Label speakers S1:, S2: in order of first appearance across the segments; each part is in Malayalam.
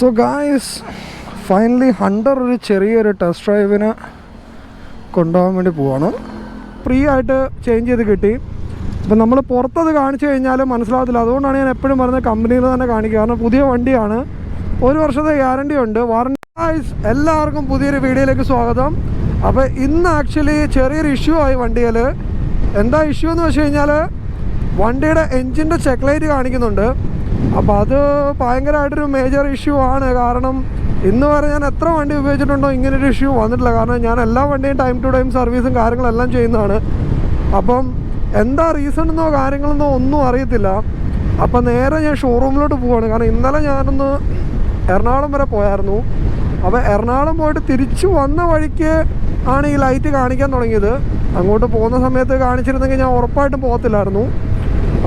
S1: സോ ഗായ്സ് ഫൈനലി ഹണ്ടർ ഒരു ചെറിയൊരു ടെസ്റ്റ് ഡ്രൈവിന് കൊണ്ടുപോകാൻ വേണ്ടി പോവാണ്. ഫ്രീ ആയിട്ട് ചേഞ്ച് ചെയ്ത് കിട്ടി. അപ്പം നമ്മൾ പുറത്തത് കാണിച്ചു കഴിഞ്ഞാൽ മനസ്സിലാകത്തില്ല അതുകൊണ്ടാണ് ഞാൻ എപ്പോഴും പറയുന്നത് കമ്പനിയിൽ തന്നെ കാണിക്കുക. കാരണം പുതിയ വണ്ടിയാണ്. ഒരു വർഷത്തെ ഗ്യാരണ്ടി ഉണ്ട്. വാറണ്ടി എല്ലാവർക്കും പുതിയൊരു വീഡിയോയിലേക്ക് സ്വാഗതം. അപ്പോൾ ഇന്ന് ആക്ച്വലി ചെറിയൊരു ഇഷ്യൂ ആയി വണ്ടിയിൽ എന്താ ഇഷ്യൂ എന്ന് വെച്ച് കഴിഞ്ഞാൽ വണ്ടിയുടെ എൻജിന്റെ ചെക്ക് ലൈറ്റ് കാണിക്കുന്നുണ്ട്. അപ്പോൾ അത് ഭയങ്കരമായിട്ടൊരു മേജർ ഇഷ്യൂ ആണ്. കാരണം ഇന്ന് വരെ ഞാൻ എത്ര വണ്ടി ഉപയോഗിച്ചിട്ടുണ്ടോ ഇങ്ങനൊരു ഇഷ്യൂ വന്നിട്ടില്ല. കാരണം ഞാൻ എല്ലാ വണ്ടിയും ടൈം ടു ടൈം സർവീസും കാര്യങ്ങളെല്ലാം ചെയ്യുന്നതാണ്. അപ്പം എന്താ റീസൺ എന്നോ കാര്യങ്ങളെന്നോ ഒന്നും അറിയത്തില്ല. അപ്പം നേരെ ഞാൻ ഷോറൂമിലോട്ട് പോവാണ്. കാരണം ഇന്നലെ ഞാനൊന്ന് എറണാകുളം വരെ പോയായിരുന്നു. അപ്പോൾ എറണാകുളം പോയിട്ട് തിരിച്ചു വന്ന വഴിക്ക് ആണ് ഈ ലൈറ്റ് കാണിക്കാൻ തുടങ്ങിയത്. അങ്ങോട്ട് പോകുന്ന സമയത്ത് കാണിച്ചിരുന്നെങ്കിൽ ഞാൻ ഉറപ്പായിട്ടും പോകത്തില്ലായിരുന്നു.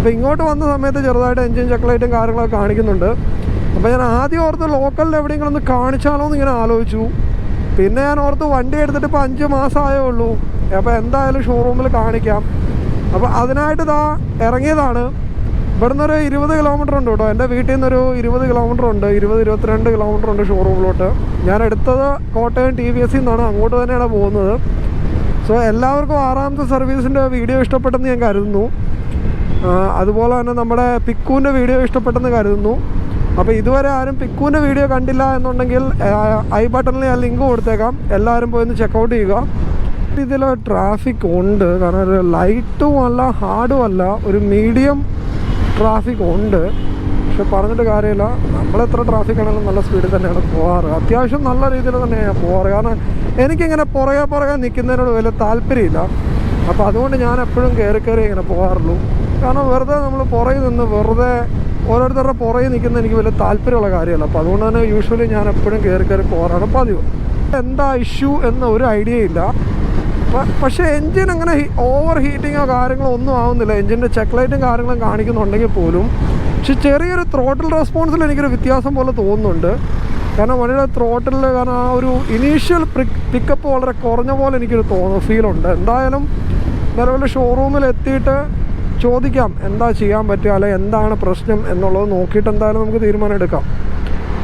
S1: അപ്പോൾ ഇങ്ങോട്ട് വന്ന സമയത്ത് ചെറുതായിട്ട് എൻജിൻ ചെക്ക്ലൈറ്റും കാര്യങ്ങളൊക്കെ കാണിക്കുന്നുണ്ട്. അപ്പോൾ ഞാൻ ആദ്യം ഓർത്ത് ലോക്കലിൽ എവിടെയെങ്കിലും ഒന്ന് കാണിച്ചാലോ എന്ന് ഇങ്ങനെ ആലോചിച്ചു. പിന്നെ ഞാൻ ഓർത്ത് വണ്ടി എടുത്തിട്ട് ഇപ്പോൾ അഞ്ച് മാസമായേ ഉള്ളൂ അപ്പോൾ എന്തായാലും ഷോറൂമിൽ കാണിക്കാം. അപ്പോൾ അതിനായിട്ട് ഇതാ ഇറങ്ങിയതാണ്. ഇവിടുന്ന് ഒരു ഇരുപത് കിലോമീറ്റർ ഉണ്ട് കേട്ടോ. എന്റെ വീട്ടിൽ നിന്നൊരു ഇരുപത് കിലോമീറ്റർ ഉണ്ട്. ഇരുപത് ഇരുപത്തിരണ്ട് കിലോമീറ്റർ ഉണ്ട് ഷോറൂമിലോട്ട് ഞാൻ എടുത്തത് കോട്ടയം ടി വി എസ് നിന്നാണ്. അങ്ങോട്ട് തന്നെയാണ് പോകുന്നത്. സോ എല്ലാവർക്കും ആറാമത്തെ സർവീസിന്റെ വീഡിയോ ഇഷ്ടപ്പെട്ടെന്ന് ഞാൻ കരുതുന്നു. അതുപോലെ തന്നെ നമ്മുടെ പിക്കുവിന്റെ വീഡിയോ ഇഷ്ടപ്പെട്ടെന്ന് കരുതുന്നു. അപ്പോൾ ഇതുവരെ ആരും പിക്കുവിന്റെ വീഡിയോ കണ്ടില്ല എന്നുണ്ടെങ്കിൽ ഐ ബട്ടണിൽ ഞാൻ ലിങ്ക് കൊടുത്തേക്കാം. എല്ലാവരും പോയി ഒന്ന് ചെക്കൗട്ട് ചെയ്യുക. ഇതിൽ ട്രാഫിക് ഉണ്ട്. കാരണം ഒരു ലൈറ്റും അല്ല ഹാർഡും അല്ല ഒരു മീഡിയം ട്രാഫിക് ഉണ്ട്. പക്ഷെ പറഞ്ഞിട്ട് കാര്യമില്ല. നമ്മളെത്ര ട്രാഫിക് ആണെങ്കിലും നല്ല സ്പീഡിൽ തന്നെയാണ് പോകാറ്. അത്യാവശ്യം നല്ല രീതിയിൽ തന്നെയാണ് പോകാറ്. കാരണം എനിക്കിങ്ങനെ പുറകെ പുറകെ നിൽക്കുന്നതിനോട് വലിയ താല്പര്യമില്ല. അപ്പോൾ അതുകൊണ്ട് ഞാൻ എപ്പോഴും കയറി കയറി ഇങ്ങനെ പോകാറുള്ളൂ. കാരണം വെറുതെ നമ്മൾ പുറകിൽ നിന്ന് വെറുതെ ഓരോരുത്തരുടെ പുറകിൽ നിൽക്കുന്ന എനിക്ക് വലിയ താല്പര്യമുള്ള കാര്യമല്ല. അപ്പോൾ അതുകൊണ്ട് തന്നെ യൂഷ്വലി ഞാൻ എപ്പോഴും കയറി കയറി പോകാറാണ് പതിവ്. എന്താ ഇഷ്യൂ എന്ന ഒരു ഐഡിയ ഇല്ല. പക്ഷേ എൻജിൻ അങ്ങനെ ഓവർ ഹീറ്റിങ്ങോ കാര്യങ്ങളോ ഒന്നും ആവുന്നില്ല. എൻജിന്റെ ചെക്ക് ലൈറ്റും കാര്യങ്ങളും കാണിക്കുന്നുണ്ടെങ്കിൽ പോലും പക്ഷെ ചെറിയൊരു ത്രോട്ടിൽ റെസ്പോൺസിൽ എനിക്കൊരു വ്യത്യാസം പോലെ തോന്നുന്നുണ്ട്. കാരണം വണ്ടിയുടെ ത്രോട്ടിൽ കാരണം ആ ഒരു ഇനീഷ്യൽ പിക്കപ്പ് വളരെ കുറഞ്ഞ പോലെ എനിക്കൊരു തോന്നുന്നു ഫീലുണ്ട് എന്തായാലും നിലവിൽ ഷോറൂമിൽ എത്തിയിട്ട് ചോദിക്കാം എന്താ ചെയ്യാൻ പറ്റുക അല്ലെ എന്താണ് പ്രശ്നം എന്നുള്ളത് നോക്കിയിട്ട് എന്തായാലും നമുക്ക് തീരുമാനം എടുക്കാം.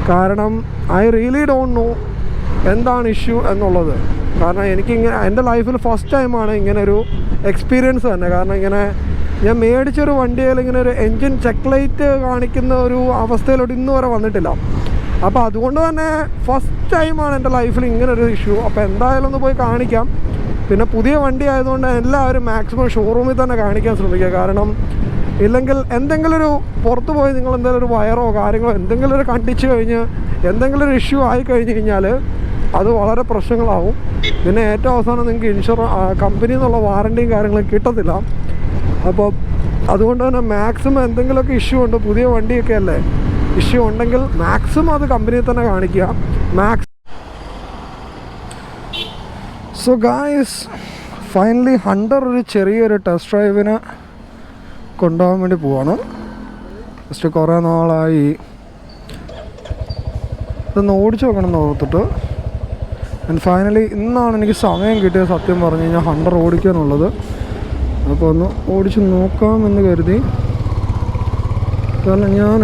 S1: കാരണം ഐ റിയലി ഡോണ്ട് നോ എന്താണ് ഇഷ്യൂ എന്നുള്ളത്. കാരണം എനിക്ക് ഇങ്ങനെ എന്റെ ലൈഫിൽ ഫസ്റ്റ് ടൈമാണ് ഇങ്ങനെ ഒരു എക്സ്പീരിയൻസ് തന്നെ. കാരണം ഇങ്ങനെ ഞാൻ മേടിച്ചൊരു വണ്ടിയിൽ ഇങ്ങനെ ഒരു എൻജിൻ ചെക്ക് ലൈറ്റ് കാണിക്കുന്ന ഒരു അവസ്ഥയിലോട്ട് ഇന്ന് വരെ വന്നിട്ടില്ല. അപ്പോൾ അതുകൊണ്ട് തന്നെ ഫസ്റ്റ് ടൈമാണ് എന്റെ ലൈഫിൽ ഇങ്ങനെ ഒരു ഇഷ്യൂ അപ്പോൾ എന്തായാലും ഒന്ന് പോയി കാണിക്കാം. പിന്നെ പുതിയ വണ്ടി ആയതുകൊണ്ട് എല്ലാവരും മാക്സിമം ഷോറൂമിൽ തന്നെ കാണിക്കാൻ ശ്രമിക്കുക. കാരണം ഇല്ലെങ്കിൽ എന്തെങ്കിലും ഒരു പുറത്ത് പോയി നിങ്ങൾ എന്തെങ്കിലും ഒരു വയറോ കാര്യങ്ങളോ എന്തെങ്കിലും ഒരു കണ്ടിച്ച് കഴിഞ്ഞ് എന്തെങ്കിലും ഒരു ഇഷ്യൂ ആയി കഴിഞ്ഞ് കഴിഞ്ഞാൽ അത് വളരെ പ്രശ്നങ്ങളാവും. പിന്നെ ഏറ്റവും അവസാനം നിങ്ങൾക്ക് ഇൻഷുറ കമ്പനിയിൽ നിന്നുള്ള വാറണ്ടിയും കാര്യങ്ങളും കിട്ടത്തില്ല. അപ്പോൾ അതുകൊണ്ട് തന്നെ മാക്സിമം എന്തെങ്കിലുമൊക്കെ ഇഷ്യൂ ഉണ്ട് പുതിയ വണ്ടിയൊക്കെ അല്ലേ? ഇഷ്യൂ ഉണ്ടെങ്കിൽ മാക്സിമം അത് കമ്പനിയിൽ തന്നെ കാണിക്കുക. Max so guys finally hunter ഒരു ചെറിയൊരു ടെസ്റ്റ് ഡ്രൈവിന് കൊണ്ടുപോകാൻ വേണ്ടി പോവാണ്. ജസ്റ്റ് കുറേ നാളായി. ഇതൊന്ന് ഓടിച്ചു നോക്കണം എന്ന് ഓർത്തിട്ട്. ആൻഡ് ഫൈനലി ഇന്നാണ് എനിക്ക് സമയം കിട്ടിയത് സത്യം പറഞ്ഞു കഴിഞ്ഞാൽ ഹണ്ടർ ഓടിക്കാനുള്ളത്. അപ്പോൾ ഒന്ന് ഓടിച്ച് നോക്കാമെന്ന് കരുതി. കാരണം ഞാൻ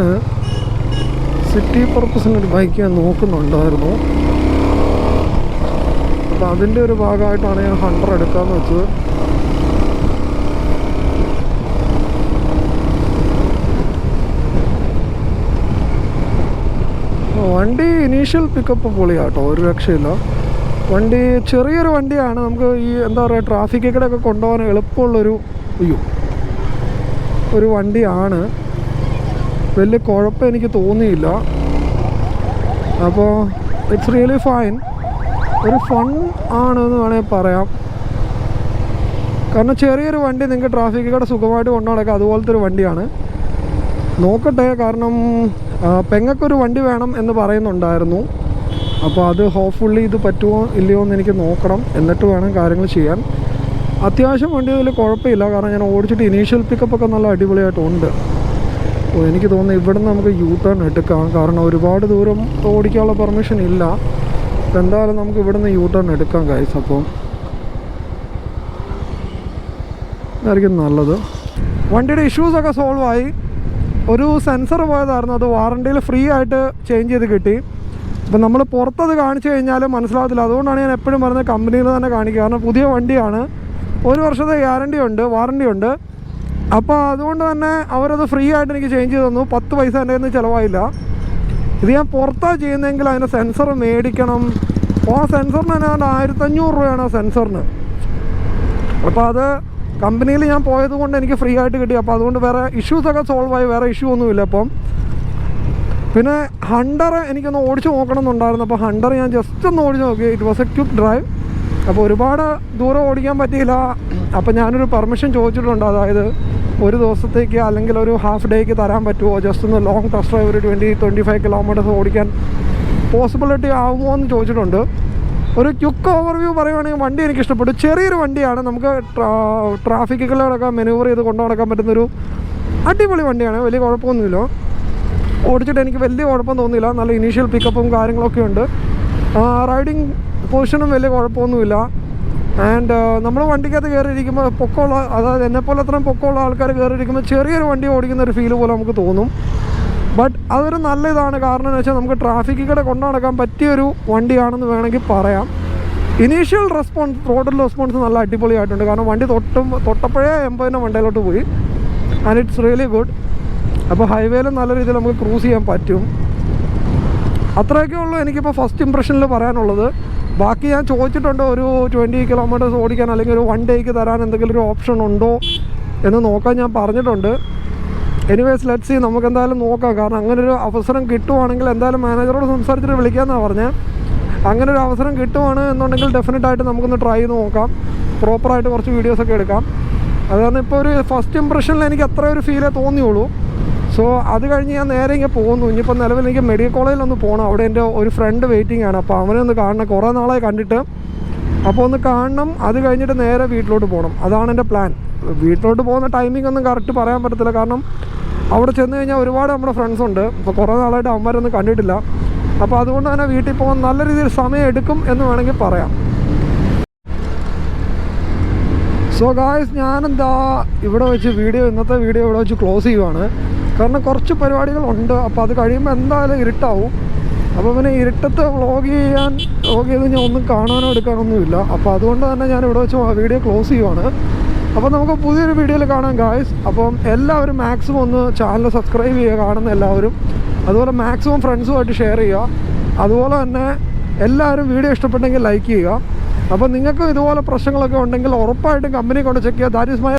S1: സിറ്റി പർപ്പസിനൊരു ബൈക്ക് ഞാൻ നോക്കുന്നുണ്ടായിരുന്നു. അപ്പോൾ അതിന്റെ ഒരു ഭാഗമായിട്ടാണ് ഞാൻ ഹണ്ടർ എടുക്കാമെന്ന് വെച്ചത്. വണ്ടി ഇനീഷ്യൽ പിക്കപ്പ് പൊളിയാട്ടോ ഒരു രക്ഷയില്ല. വണ്ടി ചെറിയൊരു വണ്ടിയാണ് നമുക്ക് ഈ എന്താ പറയുക ട്രാഫിക്കിൽ കൂടെ ഒക്കെ കൊണ്ടുപോകാൻ എളുപ്പമുള്ളൊരു അയ്യോ ഒരു വണ്ടിയാണ്. വലിയ കുഴപ്പം എനിക്ക് തോന്നിയില്ല. അപ്പോൾ ഇറ്റ്സ് റിയലി ഫൈൻ ഒരു ഫൺ ആണെന്ന് വേണമെങ്കിൽ പറയാം. കാരണം ചെറിയൊരു വണ്ടി നിങ്ങൾക്ക് ട്രാഫിക്കിൽ കൂടെ സുഖമായിട്ട് കൊണ്ടു അതുപോലത്തെ ഒരു വണ്ടിയാണ്. നോക്കട്ടെ കാരണം പെങ്ങൾക്കൊരു വണ്ടി വേണം എന്ന് പറയുന്നുണ്ടായിരുന്നു. അപ്പോൾ അത് ഹോപ്പ്ഫുള്ളി ഇത് പറ്റുമോ ഇല്ലയോ എന്ന് എനിക്ക് നോക്കണം. എന്നിട്ട് വേണം കാര്യങ്ങൾ ചെയ്യാൻ. അത്യാവശ്യം വണ്ടി അതിൽ കുഴപ്പമില്ല. കാരണം ഞാൻ ഓടിച്ചിട്ട് ഇനീഷ്യൽ പിക്കപ്പ് ഒക്കെ നല്ല അടിപൊളിയായിട്ടുണ്ട് അപ്പോൾ എനിക്ക് തോന്നുന്നു ഇവിടെ നമുക്ക് യൂ ടേൺ എടുക്കാം. കാരണം ഒരുപാട് ദൂരം ഓടിക്കാനുള്ള പെർമിഷൻ ഇല്ല. അപ്പോൾ എന്തായാലും നമുക്ക് ഇവിടെ നിന്ന് യൂ ടേൺ എടുക്കാം ഗൈസ് അപ്പോൾ ഇതായിരിക്കും നല്ലത്. വണ്ടിയുടെ ഇഷ്യൂസൊക്കെ സോൾവ് ആയി. ഒരു സെൻസർ പോയതായിരുന്നു. അത് വാറണ്ടിയിൽ ഫ്രീ ആയിട്ട് ചേഞ്ച് ചെയ്ത് കിട്ടി. അപ്പം നമ്മൾ പുറത്തത് കാണിച്ചു കഴിഞ്ഞാൽ മനസ്സിലാകത്തില്ല അതുകൊണ്ടാണ് ഞാൻ എപ്പോഴും പറയുന്നത് കമ്പനിയിൽ തന്നെ കാണിക്കുക. കാരണം പുതിയ വണ്ടിയാണ്. ഒരു വർഷത്തെ ഗ്യാരണ്ടി ഉണ്ട് വാറണ്ടി ഉണ്ട്. അപ്പോൾ അതുകൊണ്ട് തന്നെ അവരത് ഫ്രീ ആയിട്ട് എനിക്ക് ചേഞ്ച് ചെയ്ത് തന്നു. പത്ത് പൈസ എന്റെ ചിലവായില്ല. ഇത് ഞാൻ പുറത്താണ് ചെയ്യുന്നതെങ്കിൽ അതിന്റെ സെൻസർ മേടിക്കണം. ആ സെൻസറിന് തന്നെ ഏതാണ്ട് ആയിരത്തഞ്ഞൂറ് രൂപയാണ് ആ സെൻസറിന് അപ്പോൾ അത് കമ്പനിയിൽ ഞാൻ പോയത് കൊണ്ട് എനിക്ക് ഫ്രീ ആയിട്ട് കിട്ടി. അപ്പോൾ അതുകൊണ്ട് വേറെ ഇഷ്യൂസൊക്കെ സോൾവ് ആയി. വേറെ ഇഷ്യൂ ഒന്നുമില്ല അപ്പം പിന്നെ ഹണ്ടർ എനിക്കൊന്ന് ഓടിച്ച് നോക്കണം എന്നുണ്ടായിരുന്നു അപ്പോൾ ഹണ്ടർ ഞാൻ ജസ്റ്റ് ഒന്ന് ഓടിച്ചു നോക്കി. It was a quick drive അപ്പോൾ ഒരുപാട് ദൂരം ഓടിക്കാൻ പറ്റിയില്ല. അപ്പോൾ ഞാനൊരു പെർമിഷൻ ചോദിച്ചിട്ടുണ്ട്. അതായത് ഒരു ദിവസത്തേക്ക് അല്ലെങ്കിൽ ഒരു ഹാഫ് ഡേക്ക് തരാൻ പറ്റുമോ? ജസ്റ്റ് ഒന്ന് ലോങ് ടെസ്റ്റ് ഡ്രൈവ് ഒരു ട്വന്റി ട്വന്റി ഫൈവ് കിലോമീറ്റേഴ്സ് ഓടിക്കാൻ പോസിബിലിറ്റി ആകുമോ എന്ന് ചോദിച്ചിട്ടുണ്ട്. ഒരു ക്യുക്ക് ഓവർവ്യൂ പറയുവാണെങ്കിൽ വണ്ടി എനിക്ക് ഇഷ്ടപ്പെട്ടു. ചെറിയൊരു വണ്ടിയാണ്. നമുക്ക് ട്രാഫിക്കുകളിലൊക്കെ മെനൂവർ ചെയ്ത് കൊണ്ടു നടക്കാൻ പറ്റുന്നൊരു അടിപൊളി വണ്ടിയാണ്. വലിയ കുഴപ്പമൊന്നുമില്ല. ഓടിച്ചിട്ട് എനിക്ക് വലിയ കുഴപ്പം തോന്നിയില്ല. നല്ല ഇനീഷ്യൽ പിക്കപ്പും കാര്യങ്ങളൊക്കെ ഉണ്ട്. റൈഡിങ് പൊസിഷനും വലിയ കുഴപ്പമൊന്നുമില്ല. ആൻഡ് നമ്മൾ വണ്ടിക്കകത്ത് കയറിയിരിക്കുമ്പോൾ പൊക്കമുള്ള അതായത് എന്നെപ്പോലെ അത്രയും പൊക്കമുള്ള ആൾക്കാർ കയറിയിരിക്കുമ്പോൾ ചെറിയൊരു വണ്ടി ഓടിക്കുന്ന ഒരു ഫീൽ പോലെ നമുക്ക് തോന്നും. ബട്ട് അതൊരു നല്ല ഇതാണ് കാരണം എന്ന് വെച്ചാൽ നമുക്ക് ട്രാഫിക്കിൽ കൂടെ കൊണ്ടു നടക്കാൻ പറ്റിയൊരു വണ്ടിയാണെന്ന് വേണമെങ്കിൽ പറയാം. ഇനീഷ്യൽ റെസ്പോൺസ് റോഡിൽ റെസ്പോൺസ് നല്ല അടിപൊളിയായിട്ടുണ്ട്. കാരണം വണ്ടി തൊട്ടും തൊട്ടപ്പോഴേ എൺപതിന്റെ വണ്ടിയിലോട്ട് പോയി. ആൻഡ് ഇറ്റ്സ് റിയലി ഗുഡ് അപ്പോൾ ഹൈവേയിൽ നല്ല രീതിയിൽ നമുക്ക് ക്രൂസ് ചെയ്യാൻ പറ്റും. അത്രയൊക്കെ ഉള്ളൂ എനിക്കിപ്പോൾ ഫസ്റ്റ് ഇമ്പ്രഷനിൽ പറയാനുള്ളത്. ബാക്കി ഞാൻ ചോദിച്ചിട്ടുണ്ട് ഒരു ട്വന്റി കിലോമീറ്റേഴ്സ് ഓടിക്കാൻ അല്ലെങ്കിൽ ഒരു വൺ ഡേക്ക് തരാൻ എന്തെങ്കിലും ഒരു ഓപ്ഷൻ ഉണ്ടോ എന്ന് നോക്കാൻ ഞാൻ പറഞ്ഞിട്ടുണ്ട്. എനിവേസ് ലെറ്റ് സി നമുക്ക് എന്തായാലും നോക്കാം. കാരണം അങ്ങനെ ഒരു അവസരം കിട്ടുവാണെങ്കിൽ എന്തായാലും മാനേജറോട് സംസാരിച്ചിട്ട് വിളിക്കാമെന്നാണ് പറഞ്ഞത് അങ്ങനെ ഒരു അവസരം കിട്ടുവാണ് എന്നുണ്ടെങ്കിൽ ഡെഫിനറ്റ് ആയിട്ട് നമുക്കൊന്ന് ട്രൈ ചെയ്ത് നോക്കാം. പ്രോപ്പറായിട്ട് കുറച്ച് വീഡിയോസൊക്കെ എടുക്കാം. അത് കാരണം ഇപ്പോൾ ഒരു ഫസ്റ്റ് ഇമ്പ്രഷനിൽ എനിക്ക് അത്ര ഒരു ഫീലേ തോന്നിയുള്ളൂ. സോ അത് കഴിഞ്ഞ് ഞാൻ നേരെ ഇങ്ങനെ പോകുന്നു ഇനിയിപ്പോൾ നിലവിൽ എനിക്ക് മെഡിക്കൽ കോളേജിൽ ഒന്ന് പോകണം അവിടെ എന്റെ ഒരു ഫ്രണ്ട് വെയിറ്റിംഗ് ആണ്. അപ്പോൾ അവനെ ഒന്ന് കാണണം. കുറേ നാളായി കണ്ടിട്ട്. അപ്പോൾ ഒന്ന് കാണണം. അത് കഴിഞ്ഞിട്ട് നേരെ വീട്ടിലോട്ട് പോകണം അതാണ് എന്റെ പ്ലാൻ വീട്ടിലോട്ട് പോകുന്ന ടൈമിംഗ് ഒന്നും കറക്റ്റ് പറയാൻ പറ്റത്തില്ല. കാരണം അവിടെ ചെന്ന് കഴിഞ്ഞാൽ ഒരുപാട് നമ്മുടെ ഫ്രണ്ട്സ് ഉണ്ട്. അപ്പോൾ കുറേ നാളായിട്ട് അവന്മാരൊന്നും കണ്ടിട്ടില്ല. അപ്പോൾ അതുകൊണ്ട് തന്നെ വീട്ടിൽ പോകാൻ നല്ല രീതിയിൽ സമയം എടുക്കും എന്ന് വേണമെങ്കിൽ പറയാം. സോ ഗായ്സ് ഞാനെന്താ ഇവിടെ വെച്ച് വീഡിയോ ഇന്നത്തെ വീഡിയോ ഇവിടെ വെച്ച് ക്ലോസ് ചെയ്യുവാണ്. കാരണം കുറച്ച് പരിപാടികളുണ്ട്. അപ്പോൾ അത് കഴിയുമ്പോൾ എന്തായാലും ഇരുട്ടാവും. അപ്പോൾ പിന്നെ ഇരുട്ടത്ത് വ്ളോഗ് ചെയ്യാൻ വ്ളോഗ് ചെയ്ത് ഞാൻ ഒന്നും കാണാനോ എടുക്കാനൊന്നുമില്ല അപ്പോൾ അതുകൊണ്ട് തന്നെ ഞാൻ ഇവിടെ വെച്ച് വീഡിയോ ക്ലോസ് ചെയ്യുവാണ്. അപ്പോൾ നമുക്ക് പുതിയൊരു വീഡിയോയിൽ കാണാം ഗായ്സ് അപ്പം എല്ലാവരും മാക്സിമം ഒന്ന് ചാനൽ സബ്സ്ക്രൈബ് ചെയ്യുക കാണുന്ന എല്ലാവരും. അതുപോലെ മാക്സിമം ഫ്രണ്ട്സുമായിട്ട് ഷെയർ ചെയ്യുക. അതുപോലെ തന്നെ എല്ലാവരും വീഡിയോ ഇഷ്ടപ്പെട്ടെങ്കിൽ ലൈക്ക് ചെയ്യുക. അപ്പോൾ നിങ്ങൾക്കും ഇതുപോലെ പ്രശ്നങ്ങളൊക്കെ ഉണ്ടെങ്കിൽ ഉറപ്പായിട്ടും കമ്പനി കൊണ്ട് ചെക്ക് ചെയ്യുക. That is my